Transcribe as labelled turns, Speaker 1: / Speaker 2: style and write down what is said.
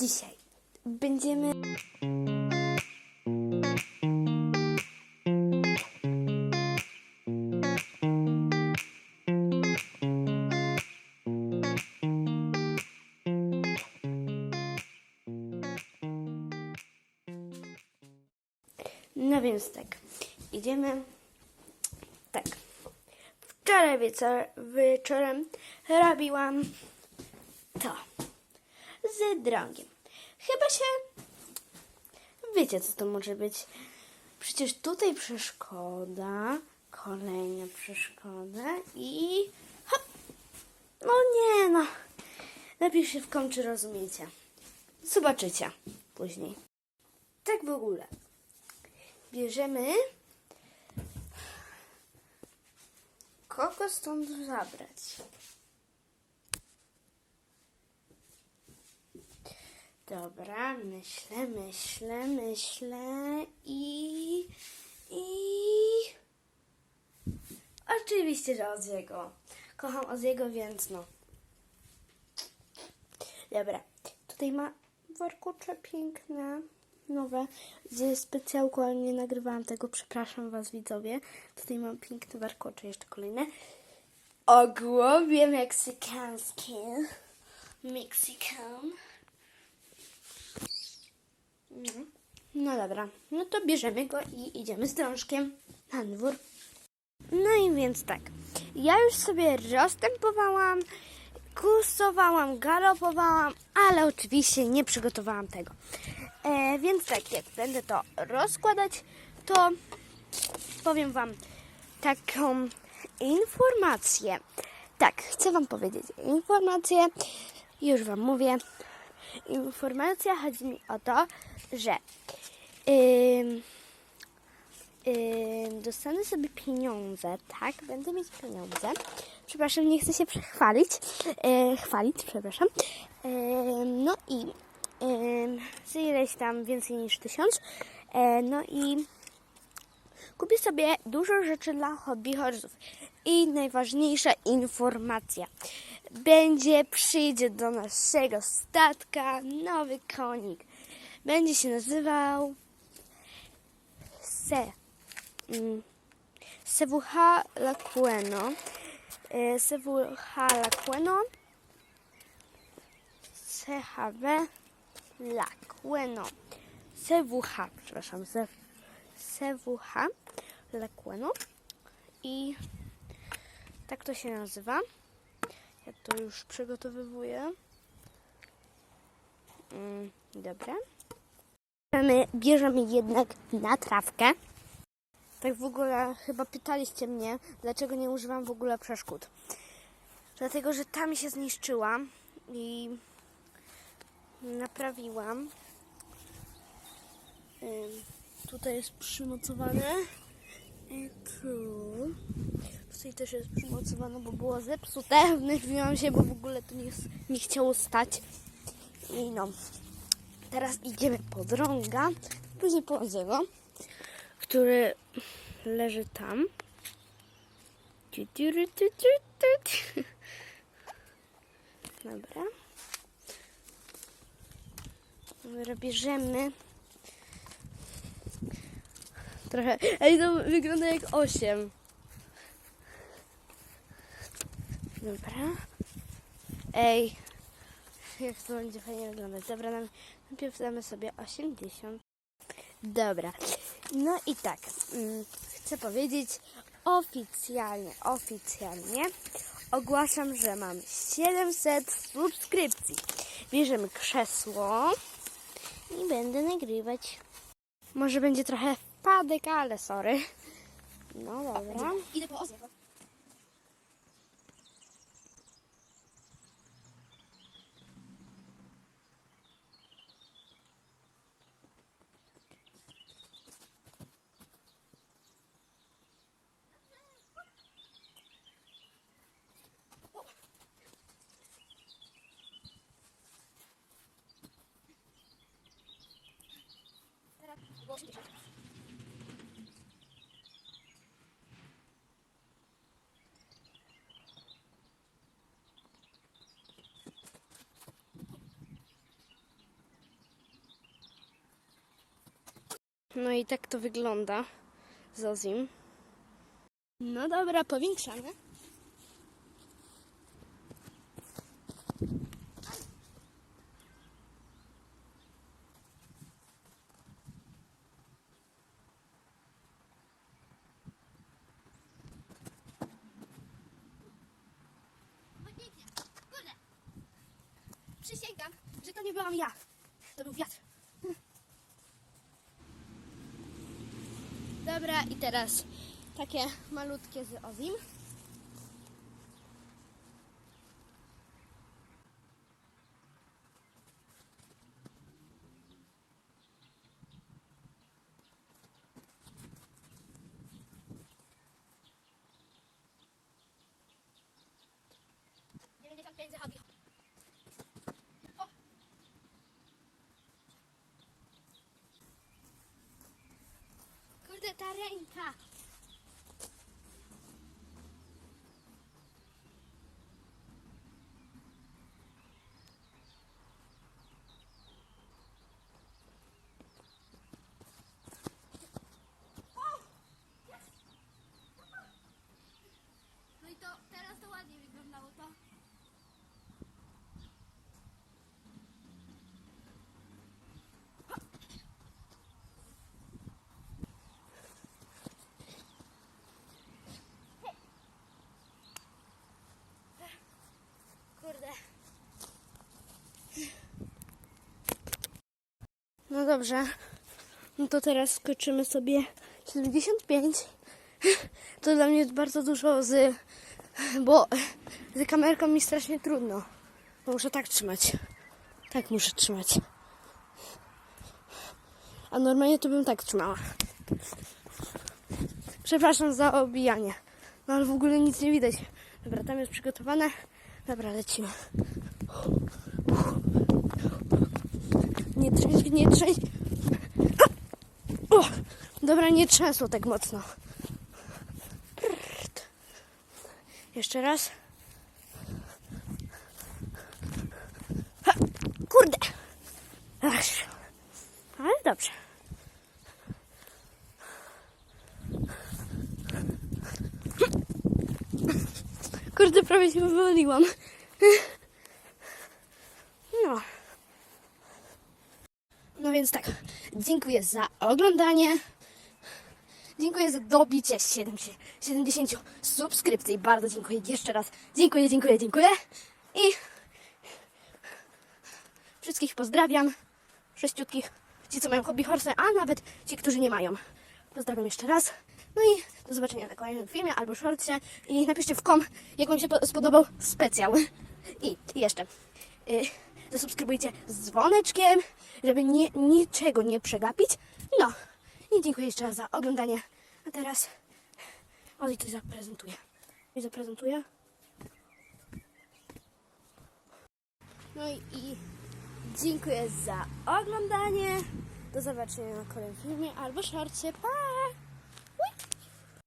Speaker 1: Dzisiaj będziemy. No więc tak, idziemy. Tak. Wczoraj wieczor, wieczorem robiłam to z drągiem. Chyba się. Wiecie, co to może być. Przecież tutaj przeszkoda, kolejna przeszkoda i. Hop! No nie, no. Napiszcie w kom, czy rozumiecie. Zobaczycie później. Tak w ogóle. Bierzemy. Kogo stąd zabrać? Dobra, myślę, myślę, myślę i. i. Oczywiście, że Oziego. Kocham Oziego, więc no. Dobra, tutaj ma warkocze piękne, nowe. Z specjalką, ale nie nagrywałam tego, przepraszam Was widzowie. Tutaj mam piękne warkocze, jeszcze kolejne. O głowie meksykańskie. Mexican. No. dobra, no to bierzemy go i idziemy z drążkiem na dwór. No i więc tak, ja już sobie rozstępowałam, kursowałam, galopowałam, ale oczywiście nie przygotowałam tego. E, więc tak, jak będę to rozkładać, to powiem Wam taką informację. Tak, chcę Wam powiedzieć informację, już Wam mówię. Informacja chodzi mi o to, że ym, ym, dostanę sobie pieniądze, tak? Będę mieć pieniądze. Przepraszam, nie chcę się przechwalić. E, chwalić, przepraszam. Ym, no i za ileś tam więcej niż tysiąc. E, no i kupię sobie dużo rzeczy dla hobby horsów. I najważniejsza informacja. Będzie, przyjdzie do naszego statka nowy konik. Będzie się nazywał Se. Mm, Sewucha Laqueno. E, Sewucha Laqueno. CHW Laqueno. Sewucha, przepraszam, Sewucha Laqueno. I tak to się nazywa. Ja to już przygotowywuję. Mm, dobra. Bierzemy, bierzemy jednak na trawkę. Tak w ogóle chyba pytaliście mnie, dlaczego nie używam w ogóle przeszkód. Dlatego, że ta mi się zniszczyła i naprawiłam. Tutaj jest przymocowane. I tu. Tutaj też jest przymocowane, bo było zepsute. Wnerwiłam się, bo w ogóle to nie, nie chciało stać. I no. Teraz idziemy po drąga, później po Oziego, który leży tam. Dobra. Dobra, bierzemy. Trochę. Ej, to wygląda jak 8. Dobra. Ej. Jak to będzie fajnie wyglądać. Dobra, nam- najpierw damy sobie 80. Dobra. No i tak. mm, Chcę powiedzieć oficjalnie, oficjalnie ogłaszam, że mam 700 subskrypcji. Bierzemy krzesło i będę nagrywać. Może będzie trochę wpadek, ale sorry. No dobra.
Speaker 2: Idę po Oziego.
Speaker 1: No i tak to wygląda. z Zozim. No dobra, powiększamy.
Speaker 2: Przysięgam, że to nie byłam ja. To był wiatr.
Speaker 1: Dobra, i teraz takie malutkie z Ozim.
Speaker 2: Kurde, ta ręka. No i to teraz to ładnie wyglądało to.
Speaker 1: Dobrze. No to teraz skoczymy sobie 75. To dla mnie jest bardzo dużo z... Bo z kamerką mi strasznie trudno. Muszę tak trzymać. Tak muszę trzymać. A normalnie to bym tak trzymała. Przepraszam za obijanie. No ale w ogóle nic nie widać. Dobra, tam jest przygotowane. Dobra, lecimy. Nie trzęść, nie trzęść. Dobra, nie trzęsło tak mocno. Jeszcze raz. Ha! Kurde! Ach. Ale dobrze. Kurde, prawie się wywaliłam. No. No więc tak, dziękuję za oglądanie. Dziękuję za dobicie 70 70 subskrypcji. Bardzo dziękuję jeszcze raz. Dziękuję, dziękuję, dziękuję. I wszystkich pozdrawiam. Sześciutkich. Ci, co mają hobby horse, a nawet ci, którzy nie mają. Pozdrawiam jeszcze raz. No i do zobaczenia na kolejnym filmie albo shortcie. I napiszcie w kom, jak Wam się po- spodobał specjał. I jeszcze. Y, zasubskrybujcie z dzwoneczkiem, żeby nie, niczego nie przegapić. No. I dziękuję jeszcze raz za oglądanie. A teraz Oli coś zaprezentuje. I zaprezentuje. No i, i dziękuję za oglądanie. Do zobaczenia na kolejnym filmie albo shortcie. Pa!